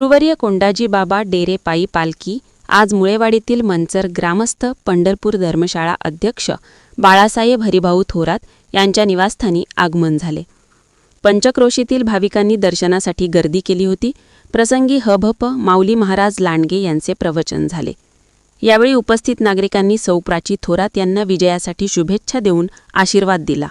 गुरुवर्य कोंडाजी बाबा डेरे पायी पालखी आज मुळेवाडीतील मंचर ग्रामस्थ पंढरपूर धर्मशाळा अध्यक्ष बाळासाहेब हरिभाऊ थोरात यांच्या निवासस्थानी आगमन झाले. पंचक्रोशीतील भाविकांनी दर्शनासाठी गर्दी केली होती. प्रसंगी हभप माऊली महाराज लांडगे यांचे प्रवचन झाले. यावेळी उपस्थित नागरिकांनी सौ प्राची थोरात यांना विजयासाठी शुभेच्छा देऊन आशीर्वाद दिला.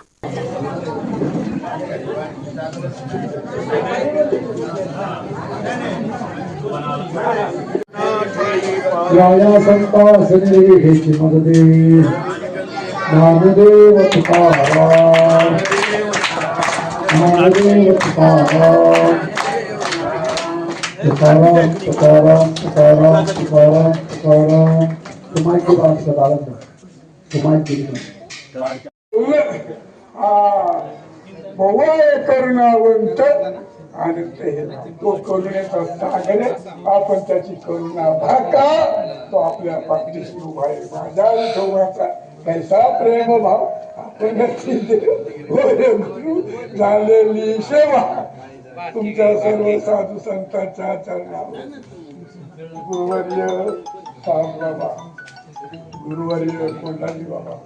या संतासने घेची मदते नामदेव तुकाराम नामदेव तुकाराम तुकाराम तुकाराम तुकाराम तुकाराम तुकाराम तुम्हारी की बात सदा तुम्हारी की बहुवाय करुणावंत आणि ते तो करुणेचा सागर आपण त्याची करुणा भाका तो आपल्या पाठीशी उभा आहे. माझ्या विठोबाचा कैसा प्रेम भाव. आपण गुरु झालेली सेवा. तुमच्या सर्व साधू संतांच्या चरणावर. गुरुवर्य साम बाबा. गुरुवर्य कोंडाजी बाबा.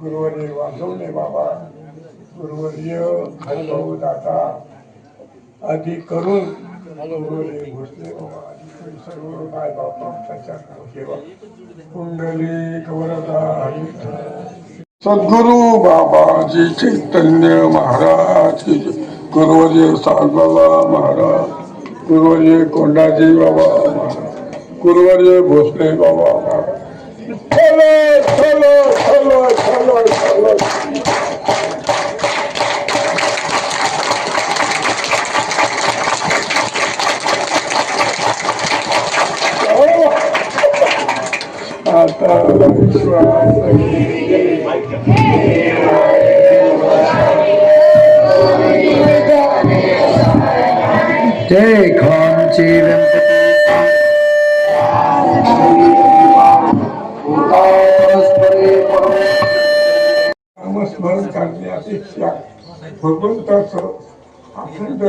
गुरुवर्य वासवणे बाबा. गुरुवर्य हरिभाऊ दादा आधी करून गुरुवर्य भोसले बाबा आदी करून सर्व माय बापा त्याच्या ठेवा. सद्गुरु बाबाजी चैतन्य महाराज की जय. गुरुवर्य साईबाबा महाराज गुरुवर्य कोंडाजी बाबा महाराज गुरुवर्य भोसले बाबा महाराज. चलो चलो चलो चलो चलो. आता जय खानची नामस्मरण करणे अपेक्षा भगवंताचं अखंड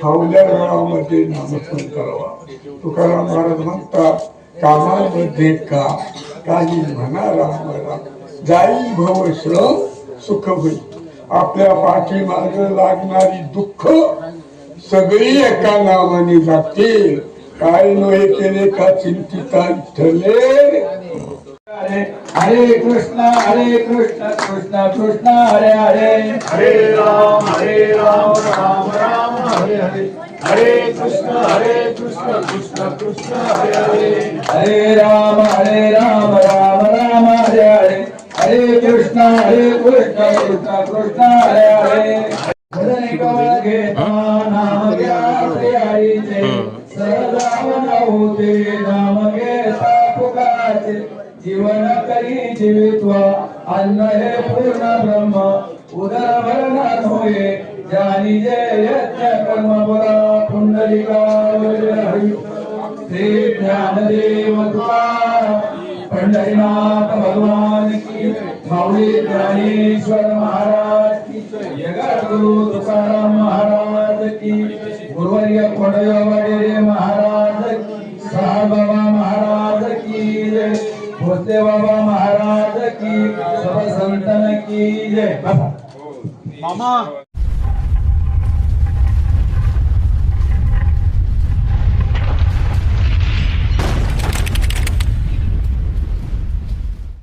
फावल्या वेळामध्ये नामस्मरण करावा तुकाराम महाराज म्हणतात कामामध्ये का? काही म्हणा राम जाई भव श्रम सुख होईल. आपल्या पाठीमाग लागणारी दुःख सगळी एका नावाने जातील. काय नोहे केले का चिंतिता ठरले? हरे कृष्णा हरे कृष्ण कृष्ण कृष्ण हरे हरे हरे राम हरे राम. हरे कृष्ण हरे कृष्ण कृष्ण कृष्ण हरे हरे. हरे राम हरे राम राम राम हरे हरे. हरे कृष्ण हरे कृष्ण कृष्ण कृष्ण हरे हरे. नाम नाम जीवन करी जीवित्वा अन्न हे पूर्ण ब्रह्म. उदर भरण होये. जानी जय यज्ञ कर्म बरा पुंडलिका हरी श्री ज्ञानदेव तुकाराम पंढरीनाथ भगवान की माऊली ज्ञानेश्वर महाराज की जगत गुरु तुकाराम महाराज की गुरुवर्य कोडय वडेरे महाराज साहेब बाबा महाराज की जय। भोसले बाबा महाराज की सब संतन की जय। मामा।